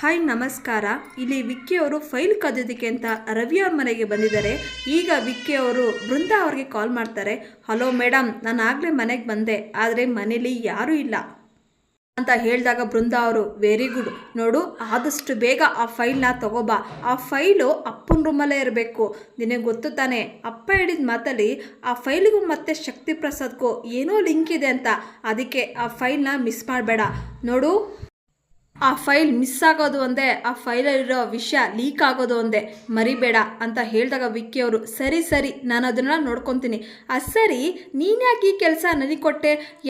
Hi, ನಮಸ್ಕಾರ. ಇಲ್ಲಿ ವಿಕ್ಕಿ ಅವರು ಫೈಲ್ ಕದ್ದೋದಕ್ಕೆ ಅಂತ ರವಿ ಅವ್ರ ಮನೆಗೆ ಬಂದಿದ್ದಾರೆ. ಈಗ ವಿಕ್ಕಿ ಅವರು ಬೃಂದಾ ಅವ್ರಿಗೆ ಕಾಲ್ ಮಾಡ್ತಾರೆ. ಹಲೋ ಮೇಡಮ್ ನಾನು ಆಗಲೇ ಮನೆಗೆ ಬಂದೆ, ಆದರೆ ಮನೇಲಿ ಯಾರೂ ಇಲ್ಲ ಅಂತ ಹೇಳಿದಾಗ ಬೃಂದಾ ಅವರು, ವೆರಿ ಗುಡ್. ನೋಡು, ಆದಷ್ಟು ಬೇಗ ಆ ಫೈಲ್ನ ತಗೋಬಾ. ಆ ಫೈಲು ಅಪ್ಪನ ರೂಮಲ್ಲೇ ಇರಬೇಕು. ನಿನಗೆ ಗೊತ್ತು ತಾನೆ, ಅಪ್ಪ ಹೇಳಿದ ಮಾತಲ್ಲಿ ಆ ಫೈಲಿಗೂ ಮತ್ತೆ ಶಕ್ತಿ ಪ್ರಸಾದ್ಗೂ ಏನೋ ಲಿಂಕ್ ಇದೆ ಅಂತ. ಅದಕ್ಕೆ ಆ ಫೈಲ್ನ ಮಿಸ್ ಮಾಡಬೇಡ. ನೋಡು ಆ ಫೈಲ್ ಮಿಸ್ ಆಗೋದು ಒಂದೇ, ಆ ಫೈಲಲ್ಲಿರೋ ವಿಷಯ ಲೀಕ್ ಆಗೋದು ಒಂದೇ. ಮರಿಬೇಡ ಅಂತ ಹೇಳಿದಾಗ ವಿಕ್ಕಿ ಅವರು, ಸರಿ ಸರಿ, ನಾನು ಅದನ್ನ ನೋಡ್ಕೊತೀನಿ. ಆ, ಸರಿ ನೀನ್ಯಾಕೆ ಈ ಕೆಲಸ ನನಗೆ ಕೊಟ್ಟೆ?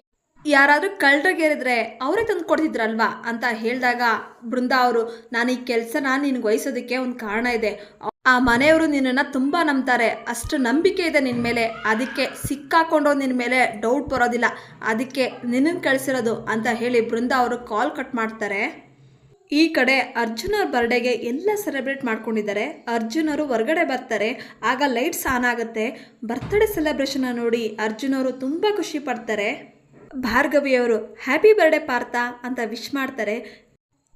ಯಾರಾದರೂ ಕಳ್ಳರಿಗೇರಿದ್ರೆ ಅವರೇ ತಂದು ಕೊಡ್ತಿದ್ರಲ್ವಾ ಅಂತ ಹೇಳಿದಾಗ ಬೃಂದಾ ಅವರು, ನಾನು ಈ ಕೆಲಸನ ನಿನಗೆ ವಹಿಸೋದಕ್ಕೆ ಒಂದು ಕಾರಣ ಇದೆ. ಆ ಮನೆಯವರು ನಿನ್ನನ್ನು ತುಂಬ ನಂಬ್ತಾರೆ. ಅಷ್ಟು ನಂಬಿಕೆ ಇದೆ ನಿನ್ನ ಮೇಲೆ. ಅದಕ್ಕೆ ಸಿಕ್ಕಾಕೊಂಡು ನಿನ್ನ ಮೇಲೆ ಡೌಟ್ ಬರೋದಿಲ್ಲ. ಅದಕ್ಕೆ ನಿನ್ನನ್ನು ಕಳಿಸಿರೋದು ಅಂತ ಹೇಳಿ ಬೃಂದಾ ಅವರು ಕಾಲ್ ಕಟ್ ಮಾಡ್ತಾರೆ. ಈ ಕಡೆ ಅರ್ಜುನ ಬರ್ಡೇಗೆ ಎಲ್ಲ ಸೆಲೆಬ್ರೇಟ್ ಮಾಡ್ಕೊಂಡಿದ್ದಾರೆ. ಅರ್ಜುನರು ಹೊರಗಡೆ ಬರ್ತಾರೆ. ಆಗ ಲೈಟ್ಸ್ ಆನ್ ಆಗುತ್ತೆ. ಬರ್ತ್ಡೇ ಸೆಲೆಬ್ರೇಷನ್ ನೋಡಿ ಅರ್ಜುನವರು ತುಂಬ ಖುಷಿ ಪಡ್ತಾರೆ. ಭಾರ್ಗವಿಯವರು ಹ್ಯಾಪಿ ಬರ್ಡೇ ಪಾರ್ಥ ಅಂತ ವಿಶ್ ಮಾಡ್ತಾರೆ.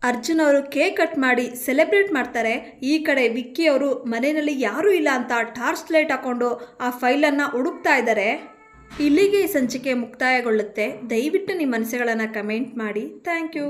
ಅರ್ಜುನ್ ಅವರು ಕೇಕ್ ಕಟ್ ಮಾಡಿ ಸೆಲೆಬ್ರೇಟ್ ಮಾಡ್ತಾರೆ. ಈ ಕಡೆ ವಿಕ್ಕಿ ಅವರು, ಮನೆಯಲ್ಲಿ ಯಾರೂ ಇಲ್ಲ ಅಂತ ಟಾರ್ಚ್ ಲೈಟ್ ಹಾಕೊಂಡು ಆ ಫೈಲನ್ನು ಹುಡುಕ್ತಾ ಇದ್ದಾರೆ. ಇಲ್ಲಿಗೆ ಈ ಸಂಚಿಕೆ ಮುಕ್ತಾಯಗೊಳ್ಳುತ್ತೆ. ದಯವಿಟ್ಟು ನಿಮ್ಮ ಮನಸ್ಸುಗಳನ್ನು ಕಮೆಂಟ್ ಮಾಡಿ. Thank you